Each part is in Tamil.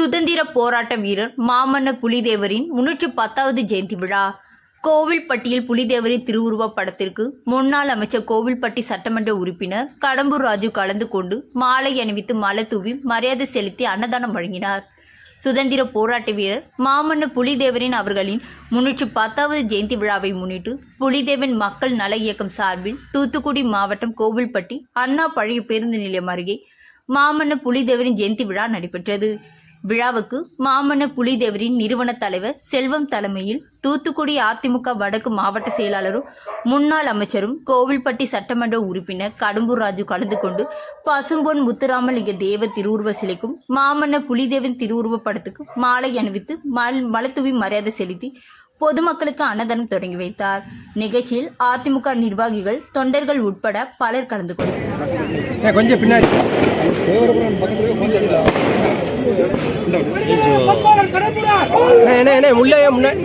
சுதந்திர போராட்ட வீரர் மாமன்ன புலிதேவரின் முன்னூற்றி பத்தாவது ஜெயந்தி விழா. கோவில்பட்டியில் புலிதேவரின் திருவுருவப் படத்திற்கு முன்னாள் அமைச்சர் கோவில்பட்டி சட்டமன்ற உறுப்பினர் கடம்பூர் ராஜு கலந்து கொண்டு மாலை அணிவித்து மலை தூவி மரியாதை செலுத்தி அன்னதானம் வழங்கினார். சுதந்திர போராட்ட வீரர் மாமன்ன புலிதேவரின் அவர்களின் முன்னூற்றி பத்தாவது ஜெயந்தி விழாவை முன்னிட்டு புலிதேவன் மக்கள் நல இயக்கம் சார்பில் தூத்துக்குடி மாவட்டம் கோவில்பட்டி அண்ணா பழைய பேருந்து நிலையம் அருகே மாமன்ன புலிதேவரின் ஜெயந்தி விழா நடைபெற்றது. விழாவுக்கு மாமன்ன புலிதேவரின் நிறுவன தலைவர் செல்வம் தலைமையில் தூத்துக்குடி அதிமுக வடக்கு மாவட்ட செயலாளரும் முன்னாள் அமைச்சரும் கோவில்பட்டி சட்டமன்ற உறுப்பினர் கடம்பூர் ராஜு கலந்து கொண்டு பசும்பொன் முத்துராமலிங்க தேவ திருவுருவ சிலைக்கும் மாமன்ன புலிதேவன் திருவுருவ படத்துக்கு மாலை அணிவித்து மல் மலத்துவி மரியாதை செலுத்தி பொதுமக்களுக்கு அன்னதானம் தொடங்கி வைத்தார். நிகழ்ச்சியில் அதிமுக நிர்வாகிகள் தொண்டர்கள் உட்பட பலர் கலந்து கொண்டனர். கொஞ்சம் பின்னாடி.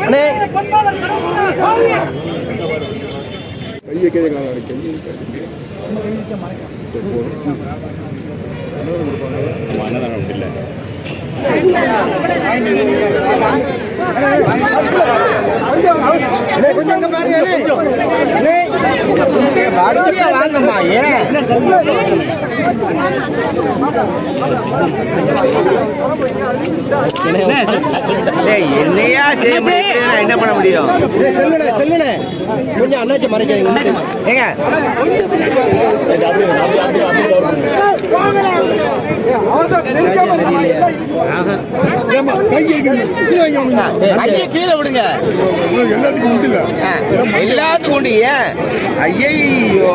அண்ணே, கையை கையை காலம் வாங்கம்மா, ஏன்? என்னையா செய்ய முடியும் என்ன பண்ண முடியும்? செல்லுண்ணே, செல்லுண்ணே. கொஞ்சம் அண்ணாச்சி மறைக்காதீங்க ஏங்க. கீழே விடுங்க. எல்லாத்துக்கும் உண்டு எல்லாத்துக்கும் உண்டு ஏன்? ஐயோ